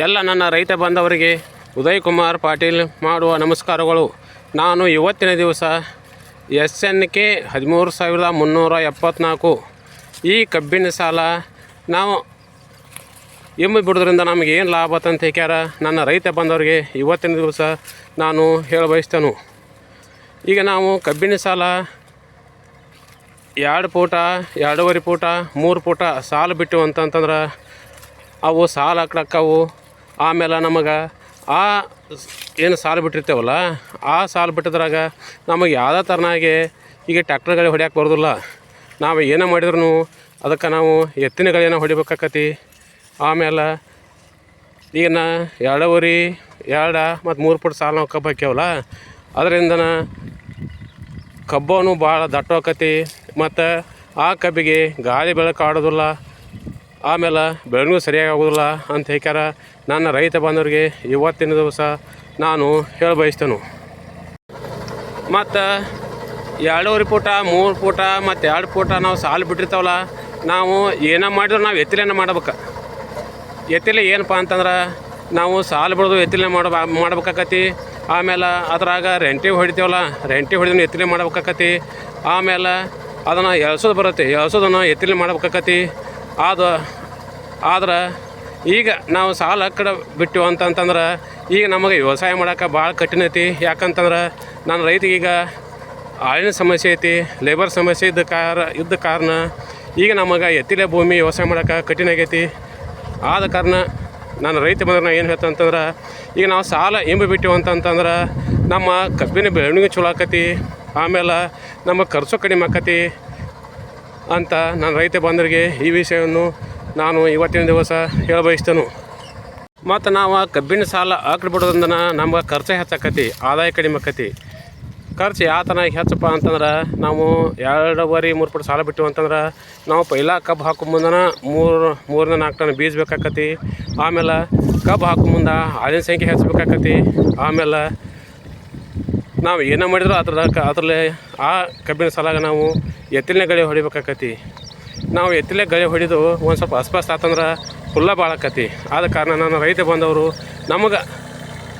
ಎಲ್ಲ ನನ್ನ ರೈತ ಬಾಂಧವರಿಗೆ ಉದಯ್ ಕುಮಾರ್ ಪಾಟೀಲ್ ಮಾಡುವ ನಮಸ್ಕಾರಗಳು. ನಾನು ಇವತ್ತಿನ ದಿವಸ ಎಸ್ ಎನ್ ಕೆ ಹದಿಮೂರು ಸಾವಿರದ ಮುನ್ನೂರ ಎಪ್ಪತ್ನಾಲ್ಕು ಈ ಕಬ್ಬಿನ ಸಾಲ ನಾವು ಎಮ್ಮೆ ಬಿಡೋದ್ರಿಂದ ನಮಗೆ ಏನು ಲಾಭ ಅಂತ ಹೇಳ್ಯಾರ ನನ್ನ ರೈತ ಬಂದವರಿಗೆ ಇವತ್ತಿನ ದಿವಸ ನಾನು ಹೇಳ ಬಯಸ್ತೇನೆ ಈಗ ನಾವು ಕಬ್ಬಿನ ಸಾಲ ಎರಡು ಪೂಟ, ಎರಡೂವರೆ ಪೂಟ, ಮೂರು ಪೂಟ ಸಾಲ ಬಿಟ್ಟು ಅಂತಂತಂದ್ರೆ ಅವು ಸಾಲ ಹಾಕ್ಲಕ್ಕವು ಆಮೇಲೆ ನಮಗೆ ಆ ಏನು ಸಾಲು ಬಿಟ್ಟಿರ್ತೇವಲ್ಲ, ಆ ಸಾಲು ಬಿಟ್ಟಿದ್ರಾಗ ನಮಗೆ ಯಾವುದೇ ಥರನಾಗಿ ಈಗ ಟ್ಯಾಕ್ಟರ್ಗಳಿಗೆ ಹೊಡ್ಯಾಕೆ ಬರೋದಿಲ್ಲ. ನಾವು ಏನೇ ಮಾಡಿದ್ರು ಅದಕ್ಕೆ ನಾವು ಎತ್ತಿನಗಳೇನೋ ಹೊಡಿಬೇಕಾಕತಿ. ಆಮೇಲೆ ಈಗ ನಾ ಎರಡೂವರೆ ಎರಡು ಮತ್ತು ಮೂರು ಫುಟ್ ಸಾಲು ನಾವು ಕಬ್ಬು ಹಾಕ್ಯಾವಲ್ಲ, ಅದರಿಂದನ ಕಬ್ಬನು ಭಾಳ ದಟ್ಟ ಆಕತಿ ಮತ್ತು ಆ ಕಬ್ಬಿಗೆ ಗಾಳಿ ಬೆಳಕು ಆಡೋದಿಲ್ಲ. ಆಮೇಲೆ ಬೆಳೆನೂ ಸರಿಯಾಗಿ ಆಗೋದಿಲ್ಲ ಅಂತ ಹೇಳ್ಯಾರ ನನ್ನ ರೈತ ಬಾಂಧವರಿಗೆ ಇವತ್ತಿನ ದಿವಸ ನಾನು ಹೇಳ ಬಯಸ್ತೇನೆ. ಮತ್ತು ಎರಡೂವರೆ ಪೂಟ, ಮೂರು ಪೂಟ, ಮತ್ತು ಎರಡು ಪೂಟ ನಾವು ಸಾಲು ಬಿಟ್ಟಿರ್ತಾವಲ್ಲ, ನಾವು ಏನೇ ಮಾಡಿದ್ರು ನಾವು ಎತ್ತಲೇನ ಮಾಡ್ಬೇಕು. ಎತ್ತಿಲೆ ಏನಪ್ಪ ಅಂತಂದ್ರೆ ನಾವು ಸಾಲು ಬಿಡೋದು ಎತ್ತಿಲೆ ಮಾಡ ಮಾಡ್ಬೇಕಾಕತಿ ಆಮೇಲೆ ಅದ್ರಾಗ ರೆಂಟಿ ಹೊಡಿತೀವಲ್ಲ, ರೆಂಟಿ ಹೊಡಿದ್ರು ಎತ್ತಿಲೆ ಮಾಡ್ಬೇಕಾಕತಿ ಆಮೇಲೆ ಅದನ್ನು ಎಳ್ಸೋದು ಬರುತ್ತೆ, ಎಳ್ಸೋದನ್ನು ಎತ್ತಿಲೆ ಮಾಡ್ಬೇಕಾಕತಿ ಅದು ಆದ್ರೆ ಈಗ ನಾವು ಸಾಲ ಕಡೆ ಬಿಟ್ಟಿವಿ ಅಂತಂತಂದ್ರೆ ಈಗ ನಮಗೆ ವ್ಯವಸಾಯ ಮಾಡೋಕೆ ಭಾಳ ಕಠಿಣ ಐತಿ ಯಾಕಂತಂದ್ರೆ ನನ್ನ ಈಗ ಆಳಿನ ಸಮಸ್ಯೆ ಐತಿ ಲೇಬರ್ ಸಮಸ್ಯೆ ಇದ್ದ ಕಾರ, ಇದ್ದ ಕಾರಣ ಈಗ ನಮಗೆ ಎತ್ತಿಲೆ ಭೂಮಿ ವ್ಯವಸಾಯ ಮಾಡೋಕೆ ಕಠಿಣ ಆಗೈತಿ. ಆದ ಕಾರಣ ನಾನು ರೈತ ಬಂದ್ರೆ ನಾನು ಏನು ಹೇಳ್ತಂತಂದ್ರೆ ಈಗ ನಾವು ಸಾಲ ಎಂಬಿ ಬಿಟ್ಟಿವಿ ಅಂತಂತಂದ್ರೆ ನಮ್ಮ ಕಬ್ಬಿನ ಬೆಳವಣಿಗೆ ಚಲೋ ಆಕತಿ, ಆಮೇಲೆ ನಮ್ಮ ಖರ್ಚು ಕಡಿಮೆ ಆಕತಿ ಅಂತ ನಾನು ರೈತ ಬಂದರಿಗೆ ಈ ವಿಷಯವನ್ನು ನಾನು ಇವತ್ತಿನ ದಿವಸ ಹೇಳ ಬಯಸ್ತೇನೆ ಮತ್ತು ನಾವು ಕಬ್ಬಿನ ಸಾಲ ಹಾಕಿಬಿಡೋದ್ರಿಂದ ನಮ್ಗೆ ಖರ್ಚು ಹೆಚ್ಚಾಕತಿ, ಆದಾಯ ಕಡಿಮೆ ಆಕತಿ. ಖರ್ಚು ಯಾವ ಥರ ಹೆಚ್ಚಪ್ಪ ಅಂತಂದ್ರೆ ನಾವು ಎರಡೂವರೆ ಮೂರು ಪಟ್ಟು ಸಾಲ ಬಿಟ್ಟು ಅಂತಂದ್ರೆ ನಾವು ಪೈಲ ಕಬ್ಬು ಹಾಕೋ ಮುಂದನ ಮೂರು, ಮೂರನೇ ನಾಲ್ಕು ಟನ್ ಬೀಜ ಬೇಕಾಕತಿ. ಆಮೇಲೆ ಕಬ್ಬು ಹಾಕೋ ಮುಂದೆ ಹಾಲಿನ ಸಂಖ್ಯೆ ಹೆಚ್ಚಬೇಕಾಕತಿ. ಆಮೇಲೆ ನಾವು ಏನೇ ಮಾಡಿದ್ರು ಅದ್ರ ಅದರಲ್ಲಿ ಆ ಕಬ್ಬಿನ ಸಾಲಾಗ ನಾವು ಎತ್ತಿನ ಗಡಿ ಹೊಡಿಬೇಕಾಕತಿ. ನಾವು ಎತ್ತಲೆ ಗಳೆ ಹೊಡೆದು ಒಂದು ಸ್ವಲ್ಪ ಅಸ್ಪಷ್ಟ ಆತಂದ್ರೆ ಹುಲ್ಲ ಭಾಳ ಆಕತಿ ಆದ ಕಾರಣ ನನ್ನ ರೈತ ಬಂದವರು ನಮಗೆ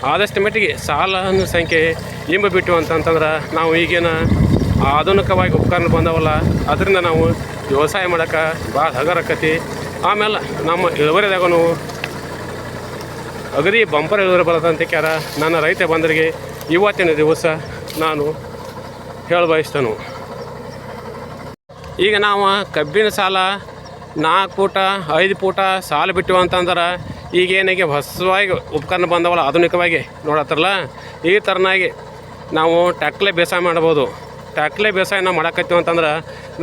ಆದಷ್ಟು ಮಟ್ಟಿಗೆ ಸಾಲ ಅನ್ನೋ ಸಂಖ್ಯೆ ಇಂಬ ಬಿಟ್ಟು ಅಂತಂತಂದ್ರೆ ನಾವು ಈಗೇನು ಆಧುನಿಕವಾಗಿ ಉಪಕರಣ ಬಂದವಲ್ಲ, ಅದರಿಂದ ನಾವು ವ್ಯವಸಾಯ ಮಾಡೋಕೆ ಭಾಳ ಹಗರಕತಿ ಆಮೇಲೆ ನಮ್ಮ ಇಳುವರಿದಾಗೂ ಅಗದಿ ಬಂಪರ್ ಇಳುವರಿ ಬರತ್ತಂತ ಕ್ಯಾರ ನನ್ನ ರೈತ ಬಂದರಿಗೆ ಇವತ್ತಿನ ದಿವಸ ನಾನು ಹೇಳ ಬಯಸ್ತೇನೆ ಈಗ ನಾವು ಕಬ್ಬಿನ ಸಾಲ, ನಾಲ್ಕು ಪೂಟ, ಐದು ಪೂಟ ಸಾಲ ಬಿಟ್ಟು ಅಂತಂದ್ರೆ ಈಗೇನಾಗಿ ಹೊಸವಾಗಿ ಉಪಕರಣ ಬಂದವಲ್ಲ, ಆಧುನಿಕವಾಗಿ ನೋಡತ್ತಾರಲ್ಲ, ಈ ಥರನಾಗಿ ನಾವು ಟ್ಯಾಕ್ಲೆ ಬೇಸಾಯ ಮಾಡ್ಬೋದು. ಟ್ಯಾಕ್ಲೆ ಬೇಸಾಯ ನಾವು ಮಾಡಕತ್ತೀವಿ ಅಂತಂದ್ರೆ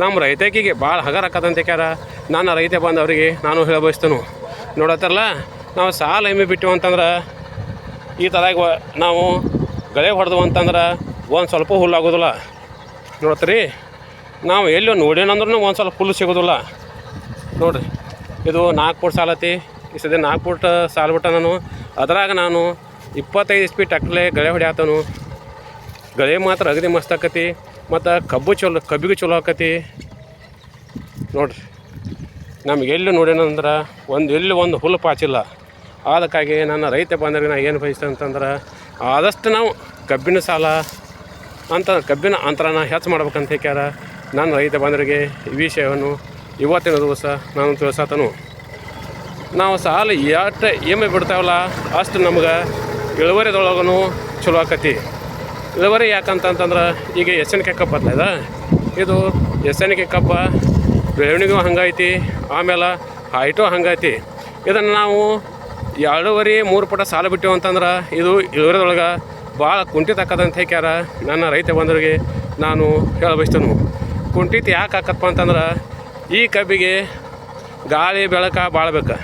ನಮ್ಮ ರೈತಕಿಗೆ ಭಾಳ ಹಗರ ಆಕತ್ತಂತ ಕ್ಯಾರ. ನನ್ನ ರೈತ ಬಂದವರಿಗೆ ನಾನು ಹೇಳ ನೋಡತ್ತಾರಲ್ಲ, ನಾವು ಸಾಲ ಎಮ್ಮೆ ಬಿಟ್ಟಿವಿ ಅಂತಂದ್ರೆ ಈ ಥರ ನಾವು ಗಳೆ ಹೊಡೆದು ಅಂತಂದ್ರೆ ಒಂದು ಸ್ವಲ್ಪ ಹುಲ್ಲಾಗೋದಿಲ್ಲ ನೋಡ್ತೀರಿ ನಾವು ಎಲ್ಲಿ ನೋಡೇನಂದ್ರೂ ಒಂದು ಸಲ ಫುಲ್ ಸಿಗೋದಿಲ್ಲ. ನೋಡಿರಿ, ಇದು ನಾಲ್ಕು ಫುಟ್ ಸಾಲತಿ ಈ ಸದ್ಯ ನಾಲ್ಕು ಫುಟ್ ಸಾಲ ಬಿಟ್ಟ ನಾನು. ಅದ್ರಾಗ ನಾನು ಇಪ್ಪತ್ತೈದು ಇಸ್ಪಿ ಟ್ಯಾಕ್ಟ್ರಲೆ ಗಳೆ ಹೊಡ್ಯಾತನು ಗಳೆ ಮಾತ್ರ ಅಗದಿ ಮಸ್ತ್ ಆಕತಿ. ಮತ್ತು ಕಬ್ಬು ಚಲೋ, ಕಬ್ಬಿಗೆ ಚಲೋ ಆಕತಿ. ನೋಡಿರಿ, ನಮ್ಗೆ ಎಲ್ಲಿ ನೋಡೇನಂದ್ರೆ ಒಂದು ಎಲ್ಲಿ ಒಂದು ಹುಲ್ಲು ಪಾಚಿಲ್ಲ. ಅದಕ್ಕಾಗಿ ನನ್ನ ರೈತ ಬಂದರೆ ನಾನು ಏನು ಬಯಸ್ತೇನೆ ಅಂತಂದ್ರೆ ಆದಷ್ಟು ನಾವು ಕಬ್ಬಿನ ಸಾಲ ಅಂತ ಕಬ್ಬಿನ ಅಂತರನ ಹೆಚ್ಚು ಮಾಡ್ಬೇಕಂತ ಹೇಳ್ಯಾರ. ನನ್ನ ರೈತ ಬಂದರಿಗೆ ಈ ವಿಷಯವನ್ನು ಇವತ್ತಿನ ದಿವಸ ನಾನು ತಿಳಿಸತನು. ನಾವು ಸಾಲ ಎಷ್ಟು ಎಮ್ಮೆ ಬಿಡ್ತಾವಲ್ಲ ಅಷ್ಟು ನಮ್ಗೆ ಇಳುವರಿದೊಳಗೂ ಚಲೋ ಆಕತಿ. ಇಳುವರಿ ಯಾಕಂತಂತಂದ್ರೆ ಈಗ ಎಸ್ ಎನ್ ಕೆ ಕಬ್ಬ ಬರ್ತದ ಇದು ಎಸ್ ಎನ್ ಕೆ ಕಬ್ಬ ಬೆಳವಣಿಗೂ ಹಂಗೈತಿ, ಆಮೇಲೆ ಹೈಟು ಹಂಗೈತಿ. ಇದನ್ನು ನಾವು ಎರಡೂವರೆ ಮೂರು ಪುಟ ಸಾಲ ಬಿಟ್ಟೆವು ಅಂತಂದ್ರೆ ಇದು ಇಳುವರಿದೊಳಗೆ ಭಾಳ ಕುಂಠಿತಕ್ಕದಂತ ಹೇಳ್ಯಾರ ನನ್ನ ರೈತ ಬಂದವರಿಗೆ ನಾನು ಹೇಳ ಬಯಸ್ತೇನೆ ಕುಂಠಿತ ಯಾಕೆ ಹಾಕತ್ಪ ಅಂತಂದ್ರೆ, ಈ ಕಬ್ಬಿಗೆ ಗಾಳಿ ಬೆಳಕ ಭಾಳ ಬೇಕು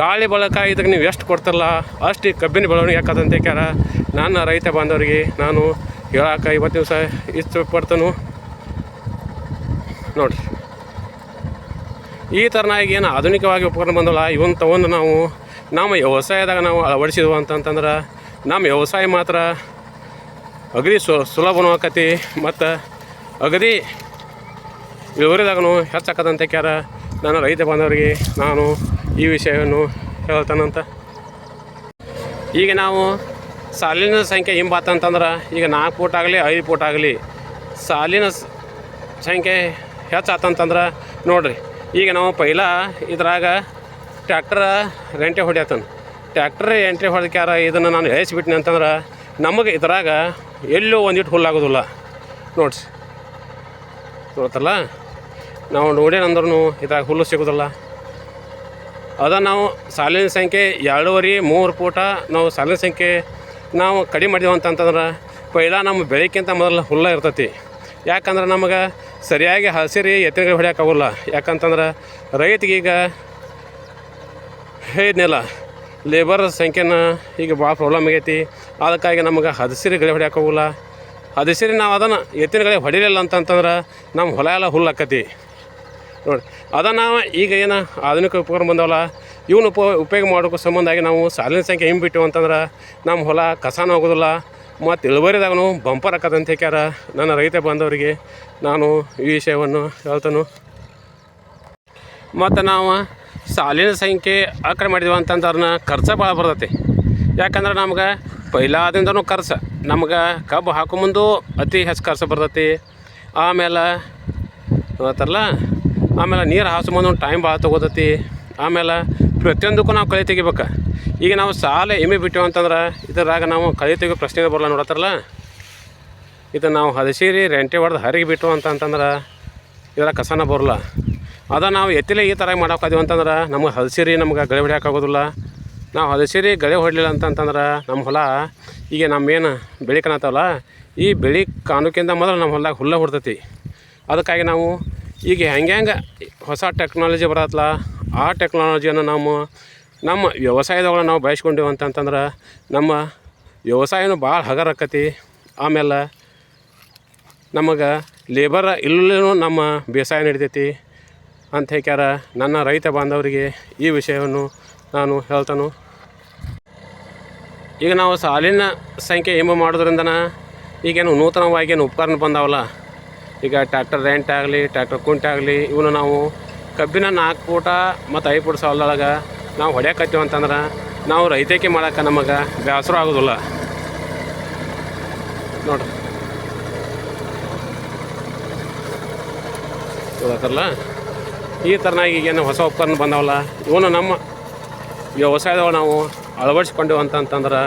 ಗಾಳಿ ಬೆಳಕ ಇದಕ್ಕೆ ನೀವು ಎಷ್ಟು ಕೊಡ್ತಾರಲ್ಲ ಅಷ್ಟು ಈ ಕಬ್ಬಿನ ಬೆಳವಣಿಗೆ ಹಾಕತ್ತಂತೆ ಕ್ಯಾರ ನನ್ನ ರೈತ ಬಾಂಧವರಿಗೆ ನಾನು ಹೇಳಕ್ಕೆ ಇವತ್ತು ದಿವಸ ಇಷ್ಟಪಡ್ತೇನೆ. ನೋಡಿರಿ. ಈ ಥರನಾಗಿ ಏನು ಆಧುನಿಕವಾಗಿ ಉಪಕರಣ ಬಂದಲ್ಲ ಇವನ್ನ ತೊಗೊಂಡು ನಾವು ನಮ್ಮ ವ್ಯವಸಾಯದಾಗ ನಾವು ಅಳವಡಿಸಿದ್ವು ಅಂತಂತಂದ್ರೆ ನಮ್ಮ ವ್ಯವಸಾಯ ಮಾತ್ರ ಅಗದಿ ಸುಲಭನೂ ಆಕತಿ, ಮತ್ತು ಅಗದಿ ಇಳುವರಿದಾಗೂ ಹೆಚ್ಚಾಕದಂತೆ ಕ್ಯಾರ. ನಾನು ರೈತ ಬಾಂಧವರಿಗೆ ನಾನು ಈ ವಿಷಯವನ್ನು ಹೇಳ್ತಾನಂತ ಈಗ ನಾವು ಸಾಲಿನ ಸಂಖ್ಯೆ ಹಿಂಬಾತಂತಂದ್ರೆ ಈಗ ನಾಲ್ಕು ಫೂಟ್ ಆಗಲಿ, ಐದು ಫೂಟ್ ಆಗಲಿ ಸಾಲಿನ ಸಂಖ್ಯೆ ಹೆಚ್ಚಾತಂತಂದ್ರೆ ನೋಡ್ರಿ, ಈಗ ನಾವು ಪೈಲ ಇದ್ರಾಗ ಟ್ಯಾಕ್ಟರ್ ರೆಂಟೆ ಹೊಡ್ಯತನ. ಟ್ಯಾಕ್ಟರ್ ಎಂಟ್ರಿ ಹೊಡ್ಕ್ಯಾರ ಇದನ್ನು ನಾನು ಹೇಳ್ಸ್ಬಿಟ್ನಿ ಅಂತಂದ್ರೆ ನಮಗೆ ಇದ್ರಾಗ ಎಲ್ಲೂ ಒಂದಿಟ್ಟು ಹುಲ್ಲಾಗೋದಿಲ್ಲ. ನೋಡ್ರಿ ನೋಡ್ತಲ್ಲ? ನಾವು ನೋಡೇನಂದ್ರೂ ಇದ್ರಾಗ ಹುಲ್ಲು ಸಿಗೋದಿಲ್ಲ. ಅದ ನಾವು ಸಾಲಿನ ಸಂಖ್ಯೆ ಎರಡೂವರೆ, ಮೂರು ಪೂಟ ನಾವು ಸಾಲಿನ ಸಂಖ್ಯೆ ನಾವು ಕಡಿಮೆ ಮಾಡಿದೆವು ಅಂತಂತಂದ್ರೆ ಪೈಲ ನಮ್ಮ ಬೆಳಕಿಂತ ಮೊದಲು ಹುಲ್ಲ ಇರ್ತೈತಿ. ಯಾಕಂದ್ರೆ ನಮಗೆ ಸರಿಯಾಗಿ ಹಸಿರಿ ಎತ್ತಿನಗಳು ಹೊಡ್ಯೋಕ್ಕಾಗಲ್ಲ ಯಾಕಂತಂದ್ರೆ ರೈತಗೀಗ ಹೇಳಿದ್ನಲ್ಲ ಲೇಬರ್ ಸಂಖ್ಯೆನ ಈಗ ಭಾಳ ಪ್ರಾಬ್ಲಮ್ ಆಗೈತಿ. ಅದಕ್ಕಾಗಿ ನಮಗೆ ಹದಸಿರಿ ಗಳೆ ಹೊಡ್ಯೋಕ್ಕಾಗಲ್ಲ ಹದಸಿರಿ ನಾವು ಅದನ್ನು ಎತ್ತಿನ ಗಳೆ ಹೊಡಿಲಿಲ್ಲ ಅಂತಂತಂದ್ರೆ ನಮ್ಮ ಹೊಲ ಎಲ್ಲ ಹುಲ್ಲು ಆಕತಿ ನೋಡಿ ಅದನ್ನು ಈಗ ಏನು ಆಧುನಿಕ ಉಪಕರಣ ಬಂದವಲ್ಲ, ಇವನು ಉಪ ಉಪಯೋಗ ಮಾಡೋಕ್ಕೂ ಸಂಬಂಧಾಗಿ ನಾವು ಸಾಲಿನ ಸಂಖ್ಯೆ ಹಿಂಬಿಟ್ಟು ಅಂತಂದ್ರೆ ನಮ್ಮ ಹೊಲ ಕಸಾನ ಹೋಗೋದಿಲ್ಲ, ಮತ್ತು ಇಳುವರಿದಾಗನು ಬಂಪರ್ ಹಾಕದಂತ ಹೇಳ್ಯಾರ ನನ್ನ ರೈತ ಬಾಂಧವರಿಗೆ ನಾನು ಈ ವಿಷಯವನ್ನು ಹೇಳ್ತಾನು. ಮತ್ತು ನಾವು ಸಾಲಿನ ಸಂಖ್ಯೆ ಆಕಡೆ ಕಡೆ ಮಾಡಿದ್ವಿ ಅಂತಂದ್ರೆ ಖರ್ಚು ಭಾಳ ಬರ್ತೈತಿ. ಯಾಕಂದ್ರೆ ನಮ್ಗೆ ಪೈಲಾದಿಂದನು ಖರ್ಚು, ನಮ್ಗೆ ಕಬ್ಬು ಹಾಕೋ ಮುಂದೂ ಅತಿ ಹೆಚ್ಚು ಖರ್ಚು ಬರ್ತೈತಿ. ಆಮೇಲೆ ಗೊತ್ತಲ್ಲ ಆಮೇಲೆ ನೀರು ಹಾಸು ಬಂದು ಟೈಮ್ ಭಾಳ ತೊಗೋತತಿ. ಆಮೇಲೆ ಪ್ರತಿಯೊಂದಕ್ಕೂ ನಾವು ಕಳೆ ತೆಗಿಬೇಕು. ಈಗ ನಾವು ಸಾಲ ಎಮ್ಮೆ ಬಿಟ್ಟಿವಿ ಅಂತಂದ್ರೆ ಇದರಾಗ ನಾವು ಕಳೆ ತೆಗಿಯೋ ಪ್ರಶ್ನೆ ಬರಲ್ಲ ನೋಡತ್ತಾರಲ್ಲ? ಇದು ನಾವು ಹದಸೀರಿ ರೆಂಟೆ ಹೊಡೆದು ಹರಿಗೆ ಬಿಟ್ಟು ಅಂತಂತಂದ್ರೆ ಇದರ ಕಸನ ಬರಲ್ಲ ಅದ ನಾವು ಎತ್ತಿಲೆ ಈ ಥರ ಮಾಡೋಕ್ಕಾದೀವಿ ಅಂತಂದ್ರೆ ನಮಗೆ ಹಲಸಿರಿ ನಮ್ಗೆ ಗಳೆ ಹೊಡಿಯೋಕ್ಕಾಗೋದಿಲ್ಲ ನಾವು ಹದಸಿರಿ ಗಳೆ ಹೊಡಲಿಲ್ಲ ಅಂತಂತಂದ್ರೆ ನಮ್ಮ ಹೊಲ ಈಗ ನಮ್ಮೇನು ಬೆಳಿ ಕಾಣತ್ತವಲ್ಲ, ಈ ಬೆಳಿ ಕಾಣೋಕ್ಕಿಂತ ಮೊದಲು ನಮ್ಮ ಹೊಲದಾಗ ಹುಲ್ಲ ಹೊಡ್ತತಿ. ಅದಕ್ಕಾಗಿ ನಾವು ಈಗ ಹೆಂಗೆ ಹೆಂಗೆ ಹೊಸ ಟೆಕ್ನಾಲಜಿ ಬರತ್ತಲ್ಲ ಆ ಟೆಕ್ನಾಲಜಿಯನ್ನು ನಾವು ನಮ್ಮ ವ್ಯವಸಾಯದೊಳಗೆ ನಾವು ಬಯಸ್ಕೊಂಡೇವು ಅಂತಂತಂದ್ರೆ ನಮ್ಮ ವ್ಯವಸಾಯನೂ ಭಾಳ ಹಗರಕ್ಕತಿ ಆಮೇಲೆ ನಮಗೆ ಲೇಬರ್ ಇಲ್ಲೂ ನಮ್ಮ ಬೇಸಾಯ ನಡಿತೈತಿ. ಅಂತ ಹೇಳ್ಯಾರ ನನ್ನ ರೈತ ಬಾಂಧವರಿಗೆ ಈ ವಿಷಯವನ್ನು ನಾನು ಹೇಳ್ತಾನು. ಈಗ ನಾವು ಸಾಲಿನ ಸಂಖ್ಯೆ ಎಂಬ ಮಾಡೋದ್ರಿಂದನ ಈಗೇನು ನೂತನವಾಗಿ ಏನು ಉಪಕರಣ ಬಂದಾವಲ್ಲ? ಈಗ ಟ್ಯಾಕ್ಟರ್ ರೆಂಟ್ ಆಗಲಿ ಟ್ಯಾಕ್ಟರ್ ಕುಂಟೆ ಆಗಲಿ, ಇವನು ನಾವು ಕಬ್ಬಿನ ನಾಲ್ಕು ಪೂಟ ಮತ್ತು ಐದು ಪೂಟ ಸಾಲದೊಳಗೆ ನಾವು ಹೊಡ್ಯಾಕತ್ತೀವಿ ಅಂತಂದ್ರೆ ನಾವು ರೈತಕ್ಕೆ ಮಾಡೋಕೆ ನಮಗೆ ಬೇಸರ ಆಗೋದಿಲ್ಲ. ನೋಡ್ರಿ. ಈ ಥರನಾಗಿ ಈಗೇನು ಹೊಸ ಉಪಕರಣ ಬಂದವಲ್ಲ, ಇವನು ನಮ್ಮ ವ್ಯವಸಾಯದೊಳಗೆ ನಾವು ಅಳವಡಿಸ್ಕೊಂಡೇವು ಅಂತಂತಂದ್ರೆ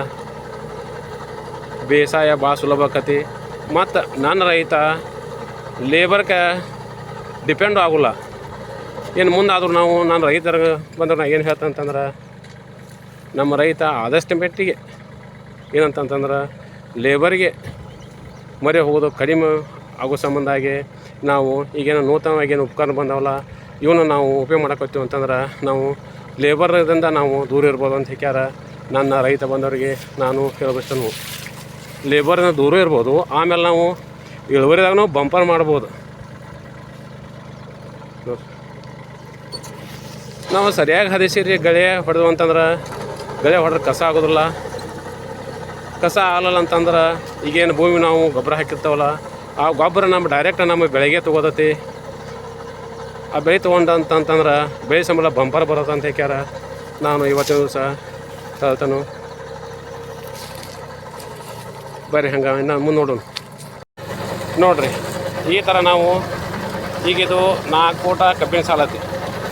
ಬೇಸಾಯ ಭಾಳ ಸುಲಭ ಆಕತಿ. ಮತ್ತು ನನ್ನ ರೈತ ಲೇಬರ್ಗೆ ಡಿಪೆಂಡ್ ಆಗೋಲ್ಲ. ಏನು ಮುಂದಾದರೂ ನಾವು, ನಾನು ರೈತರ ಬಂದ್ರೆ ನಾನು ಏನು ಹೇಳ್ತಂತಂದ್ರೆ ನಮ್ಮ ರೈತ ಆದಷ್ಟು ಮೆಟ್ಟಿಗೆ ಏನಂತಂತಂದ್ರೆ ಲೇಬರ್ಗೆ ಮರೆ ಹೋಗೋದು ಕಡಿಮೆ ಆಗೋ ಸಂಬಂಧ ಆಗಿ ನಾವು ಈಗೇನು ನೂತನವಾಗಿ ಏನು ಉಪಕರಣ ಬಂದವಲ್ಲ ಇವನ್ನ ನಾವು ಉಪಯೋಗ ಮಾಡಕತ್ತೀವಿ ಅಂತಂದ್ರೆ ನಾವು ಲೇಬರ್ದಿಂದ ನಾವು ದೂರ ಇರ್ಬೋದು ಅಂತ ಹೇಳ್ಯಾರ ನನ್ನ ರೈತ ಬಂದವರಿಗೆ ನಾನು ಹೇಳಬೇಕು ಲೇಬರ್ನ ದೂರ ಇರ್ಬೋದು, ಆಮೇಲೆ ನಾವು ಇಳುವರಿದಾಗ ನಾವು ಬಂಪರ್ ಮಾಡ್ಬೋದು. ನಾವು ಸರಿಯಾಗಿ ಹದಿಸಿರಿ ಗಳೆ ಹೊಡೆದು ಅಂತಂದ್ರೆ, ಗಳೆ ಹೊಡೆದ್ರೆ ಕಸ ಆಗೋದಿಲ್ಲ. ಕಸ ಆಗಲ್ಲ ಅಂತಂದ್ರೆ ಈಗೇನು ಭೂಮಿ ನಾವು ಗೊಬ್ಬರ ಹಾಕಿರ್ತಾವಲ್ಲ, ಆ ಗೊಬ್ಬರ ನಮ್ಮ ಡೈರೆಕ್ಟ್ ನಮ್ಮ ಬೆಳೆಗೆ ತೊಗೋದತಿ ಆ ಬೆಳೆ ತೊಗೊಂಡಂತಂತಂದ್ರೆ ಬೆಳೆ ಸಂಬಳ ಬಂಪರ್ ಬರುತ್ತೆ ಅಂತ ಹೇಳ್ಯಾರ ನಾನು ಇವತ್ತಿನ ದಿವಸ ಹೇಳ್ತಾನು. ಬರ್ರಿ ಹಂಗೆ, ಇನ್ನು ಮುಂದೆ ನೋಡೋಣ. ನೋಡ್ರಿ, ಈ ಥರ ನಾವು ಈಗಿದು ನಾಲ್ಕು ಊಟ ಕಬ್ಬಿನ ಸಾಲತಿ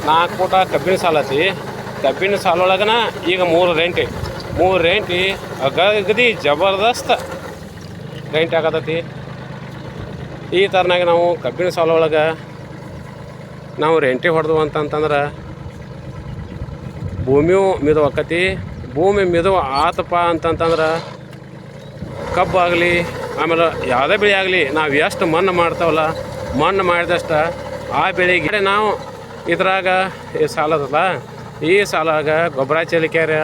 ನಾಲ್ಕು ಊಟ ಕಬ್ಬಿನ ಸಾಲತಿ ಕಬ್ಬಿನ ಸಾಲೊಳಗನ ಈಗ ಮೂರು ರೆಂಟಿ. ಮೂರು ರೆಂಟಿ ಅಗದಿ ಜಬರ್ದಸ್ತ್ ರೆಂಟ್ ಆಗತೈತಿ. ಈ ಥರನಾಗ ನಾವು ಕಬ್ಬಿನ ಸಾಲೊಳಗೆ ನಾವು ರೆಂಟಿ ಹೊಡೆದು ಅಂತಂತಂದ್ರೆ ಭೂಮಿಯೂ ಮಿದು ಭೂಮಿ ಮಿದುವ ಆತಪ್ಪ ಅಂತಂತಂದ್ರೆ ಕಬ್ಬು ಆಗಲಿ ಆಮೇಲೆ ಯಾವುದೇ ಬೆಳೆ ಆಗಲಿ, ನಾವು ಎಷ್ಟು ಮಣ್ಣು ಮಾಡ್ತಾವಲ್ಲ, ಮಣ್ಣು ಮಾಡಿದಷ್ಟ ಆ ಬೆಳೆಗೆ ನಾವು ಇದ್ರಾಗ ಈ ಸಾಲದಲ್ಲ ಈ ಸಾಲಾಗ ಗೊಬ್ಬರ ಚೆಲಿಕೆರ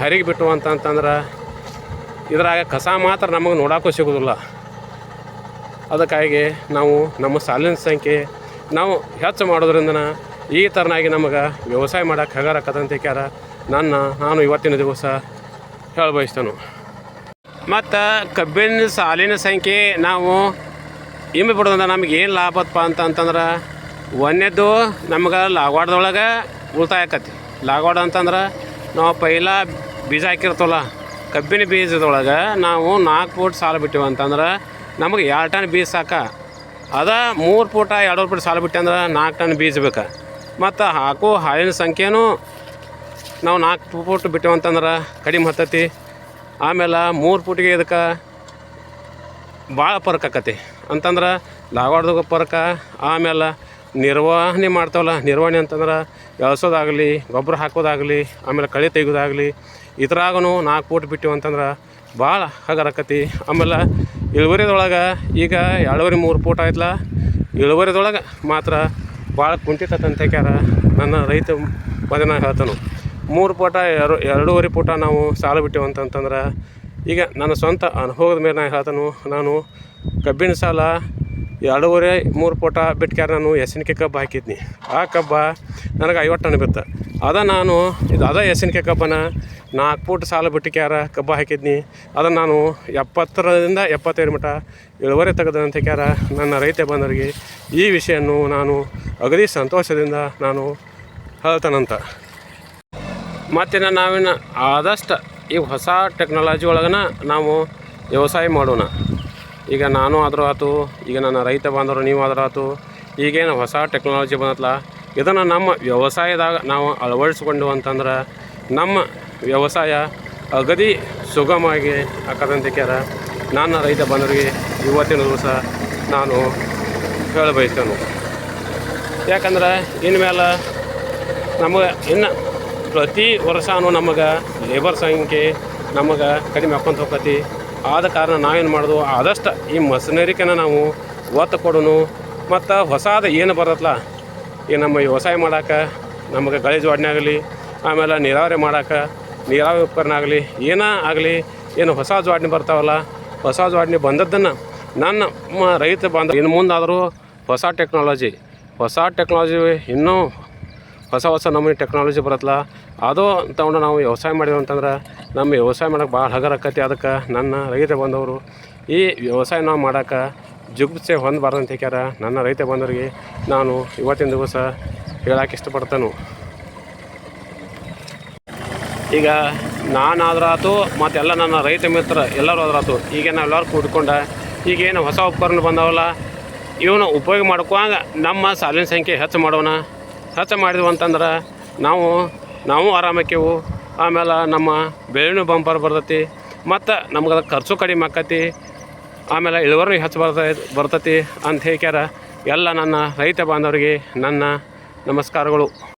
ಹರಿಗೆ ಬಿಟ್ಟು ಅಂತಂತಂದ್ರೆ ಇದ್ರಾಗ ಕಸ ಮಾತ್ರ ನಮಗೆ ನೋಡೋಕ್ಕೂ ಸಿಗೋದಿಲ್ಲ. ಅದಕ್ಕಾಗಿ ನಾವು ನಮ್ಮ ಸಾಲಿನ ಸಂಖ್ಯೆ ನಾವು ಹೆಚ್ಚು ಮಾಡೋದ್ರಿಂದ ಈ ಥರನಾಗಿ ನಮಗೆ ವ್ಯವಸಾಯ ಮಾಡೋಕ್ಕೆ ಹಗಾರಕ್ಕದಂತ ಕ್ಯಾರ ನನ್ನ ನಾನು ಇವತ್ತಿನ ದಿವಸ ಹೇಳ ಬಯಸ್ತೇನೆ. ಮತ್ತು ಕಬ್ಬಿನ ಸಾಲಿನ ಸಂಖ್ಯೆ ನಾವು ಇಂಬಿ ಬಿಡೋದ್ರಿಂದ ನಮ್ಗೆ ಏನು ಲಾಭಪ್ಪ ಅಂತಂತಂದ್ರೆ ಒಂದೇದ್ದು ನಮ್ಗೆ ಲಾಗ್ವಾಡ್ದೊಳಗೆ ಉಳಿತಾಯ ಆಕತಿ ಲಾಗವಾಡ ಅಂತಂದ್ರೆ ನಾವು ಪೈಲ ಬೀಜ ಹಾಕಿರ್ತವಲ್ಲ ಕಬ್ಬಿನ ಬೀಜದೊಳಗೆ ನಾವು ನಾಲ್ಕು ಫೂಟ್ ಸಾಲ ಬಿಟ್ಟಿವಿ ಅಂತಂದ್ರೆ ನಮಗೆ ಎರಡು ಟನ್ ಬೀಜ ಸಾಕ. ಅದ ಮೂರು ಫೂಟ ಎರಡು ಫೂಟ್ ಸಾಲ ಬಿಟ್ಟೆ ಅಂದ್ರೆ ನಾಲ್ಕು ಟನ್ ಬೀಜ ಬೇಕು. ಮತ್ತು ಹಾಕೋ ಹಾಲಿನ ಸಂಖ್ಯೆನೂ ನಾವು ನಾಲ್ಕು ಫೂಟ್ ಬಿಟ್ಟೆವು ಅಂತಂದ್ರೆ ಕಡಿಮೆ ಹತ್ತತಿ. ಆಮೇಲೆ ಮೂರು ಫೂಟಿಗೆ ಇದಕ್ಕೆ ಭಾಳ ಫರ್ಕ್ ಆಕತಿ. ಅಂತಂದ್ರೆ ಧಾರವಾಡದಾಗ ಫರ್ಕ ಆಮೇಲೆ ನಿರ್ವಹಣೆ ಮಾಡ್ತಾವಲ್ಲ, ನಿರ್ವಹಣೆ ಅಂತಂದ್ರೆ ಎಳ್ಸೋದಾಗಲಿ, ಗೊಬ್ಬರ ಹಾಕೋದಾಗಲಿ, ಆಮೇಲೆ ಕಳೆ ತೆಗೆಯೋದಾಗಲಿ ಇದ್ರಾಗೂ ನಾಲ್ಕು ಫೂಟ್ ಬಿಟ್ಟು ಅಂತಂದ್ರೆ ಭಾಳ ಹಗರಕತಿ ಆಮೇಲೆ ಇಳುವರಿದೊಳಗೆ ಈಗ ಎರಡೂವರೆ ಮೂರು ಫೂಟ್ ಆಯ್ತಲ್ಲ ಇಳುವರಿದೊಳಗೆ ಮಾತ್ರ ಭಾಳ ಕುಂಠಿತ ಕ್ಯಾರ ನನ್ನ ರೈತ ಮದನ ಹೇಳ್ತಾನು. ಮೂರು ಪೋಟ, ಎರಡು, ಎರಡೂವರೆ ಪೋಟ ನಾವು ಸಾಲ ಬಿಟ್ಟೆವು ಅಂತಂತಂದ್ರೆ, ಈಗ ನನ್ನ ಸ್ವಂತ ಅನುಭವದ ಮೇಲೆ ನಾನು ಹೇಳ್ತಾನು, ನಾನು ಕಬ್ಬಿನ ಸಾಲ ಎರಡೂವರೆ, ಮೂರು ಪೋಟ ಬಿಟ್ಕ್ಯಾರ ನಾನು ಎಸಿನ್ಕೆ ಕಬ್ಬು ಹಾಕಿದ್ನಿ. ಆ ಕಬ್ಬ ನನಗೆ ಐವತ್ತು ಟನ್ ಬಿತ್ತು. ಅದ ನಾನು, ಇದು ಅದ ಎಸಿನ್ಕೆ ಕಬ್ಬನ ನಾಲ್ಕು ಫೂಟ್ ಸಾಲ ಬಿಟ್ಟಿಕ್ಯಾರ ಕಬ್ಬು ಹಾಕಿದ್ನಿ. ಅದನ್ನು ನಾನು ಎಪ್ಪತ್ತರಿಂದ ಎಪ್ಪತ್ತೈದು ಮಟ ಇಳುವರಿ ತೆಗೆದಂತ ಕ್ಯಾರ ನನ್ನ ರೈತ ಬಂದವರಿಗೆ ಈ ವಿಷಯವನ್ನು ನಾನು ಅಗದಿ ಸಂತೋಷದಿಂದ ನಾನು ಹೇಳ್ತಾನಂತ. ಮತ್ತು ನಾವೇನು ಆದಷ್ಟು ಈ ಹೊಸ ಟೆಕ್ನಾಲಜಿ ಒಳಗನ ನಾವು ವ್ಯವಸಾಯ ಮಾಡೋಣ. ಈಗ ನಾನು ಆದರೂ ಆಯ್ತು ಈಗ ನನ್ನ ರೈತ ಬಾಂಧವರು ನೀವು ಆದರೂ ಆಯ್ತು ಈಗೇನು ಹೊಸ ಟೆಕ್ನಾಲಜಿ ಬಂದತ್ಲ, ಇದನ್ನು ನಮ್ಮ ವ್ಯವಸಾಯದಾಗ ನಾವು ಅಳವಡಿಸ್ಕೊಂಡು ಅಂತಂದ್ರೆ ನಮ್ಮ ವ್ಯವಸಾಯ ಅಗದಿ ಸುಗಮವಾಗಿ ಅಕ್ಕದಂತಿಕ್ಯಾರ ಕ್ಯಾರ ನನ್ನ ರೈತ ಬಾಂಧವರಿಗೆ ಇವತ್ತಿನ ದಿವಸ ನಾನು ಹೇಳಬಯಸ್ತೇನೆ. ಯಾಕಂದ್ರೆ ಇನ್ಮೇಲೆ ನಮಗೆ ಇನ್ನು ಪ್ರತಿ ವರ್ಷವೂ ನಮಗೆ ಲೇಬರ್ ಸಂಖ್ಯೆ ನಮಗೆ ಕಡಿಮೆ ಹಾಕೊಂತ ಹೋಗತಿ ಆದ ಕಾರಣ ನಾವೇನು ಮಾಡೋದು? ಆದಷ್ಟು ಈ ಮಷಿನರಿಕೆನ ನಾವು ಒತ್ತು ಕೊಡೋನು. ಮತ್ತು ಹೊಸಾದ ಏನು ಬರತ್ತಲ್ಲ ಈ ನಮ್ಮ ವ್ಯವಸಾಯ ಮಾಡೋಕೆ, ನಮಗೆ ಗಳೆ ಜೋಡಣೆ ಆಗಲಿ, ಆಮೇಲೆ ನೀರಾವರಿ ಮಾಡೋಕೆ, ನೀರಾವರಿ ಉಪಕರಣ ಆಗಲಿ, ಏನೇ ಆಗಲಿ, ಏನು ಹೊಸ ಜೋಡಣೆ ಬರ್ತಾವಲ್ಲ, ಹೊಸ ಜೋಡಣೆ ಬಂದದ್ದನ್ನು ನನ್ನ ರೈತ ಬಾಂಧವ ಇನ್ನು ಮುಂದಾದರೂ ಹೊಸ ಟೆಕ್ನಾಲಜಿ ಹೊಸ ಟೆಕ್ನಾಲಜಿ ಇನ್ನೂ ಹೊಸ ಹೊಸ ನಮೂನಿ ಟೆಕ್ನಾಲಜಿ ಬರತ್ತಲ್ಲ, ಅದು ತಗೊಂಡು ನಾವು ವ್ಯವಸಾಯ ಮಾಡಿದ್ವಿ ಅಂತಂದ್ರೆ ನಮ್ಮ ವ್ಯವಸಾಯ ಮಾಡೋಕೆ ಭಾಳ ಹಗರ ಆಕತಿ ಅದಕ್ಕೆ ನನ್ನ ರೈತ ಬಂದವರು. ಈ ವ್ಯವಸಾಯ ನಾವು ಮಾಡೋಕೆ ಜುಗುಪ್ಸೆ ಹೊಂದಬಾರ್ದು ಅಂತ ಹೇಳ್ಯಾರ ನನ್ನ ರೈತ ಬಂದವರಿಗೆ ನಾನು ಇವತ್ತಿನ ದಿವಸ ಹೇಳಕ್ಕೆ ಇಷ್ಟಪಡ್ತಾನು. ಈಗ ನಾನಾದ್ರಾತು ಮತ್ತೆಲ್ಲ ನನ್ನ ರೈತ ಮಿತ್ರ ಎಲ್ಲರೂ ಆದ್ರಾತು, ಈಗ ನಾವೆಲ್ಲರೂ ಕೂಡ್ಕೊಂಡ ಈಗೇನು ಹೊಸ ಉಪಕರಣ ಬಂದವಲ್ಲ, ಇವನು ಉಪಯೋಗ ಮಾಡ್ಕೊಂಡ ನಮ್ಮ ಸಾಲಿನ ಸಂಖ್ಯೆ ಹೆಚ್ಚು ಮಾಡೋಣ. ಹೆಚ್ಚು ಮಾಡಿದ್ವು ಅಂತಂದ್ರೆ ನಾವು ನಾವು ಆರಾಮಕ್ಕೆವು. ಆಮೇಲೆ ನಮ್ಮ ಬೆಳೆನೂ ಬಂಪರ್ ಬರ್ತೈತಿ, ಮತ್ತು ನಮ್ಗೆ ಅದಕ್ಕೆ ಖರ್ಚು ಕಡಿಮೆ ಆಕತಿ. ಆಮೇಲೆ ಇಳುವರಿ ಹೆಚ್ಚು ಬರ್ತ, ಬರ್ತೈತಿ ಅಂತ ಹೇಳ್ಯಾರ ಎಲ್ಲ ನನ್ನ ರೈತ ಬಾಂಧವರಿಗೆ ನನ್ನ ನಮಸ್ಕಾರಗಳು.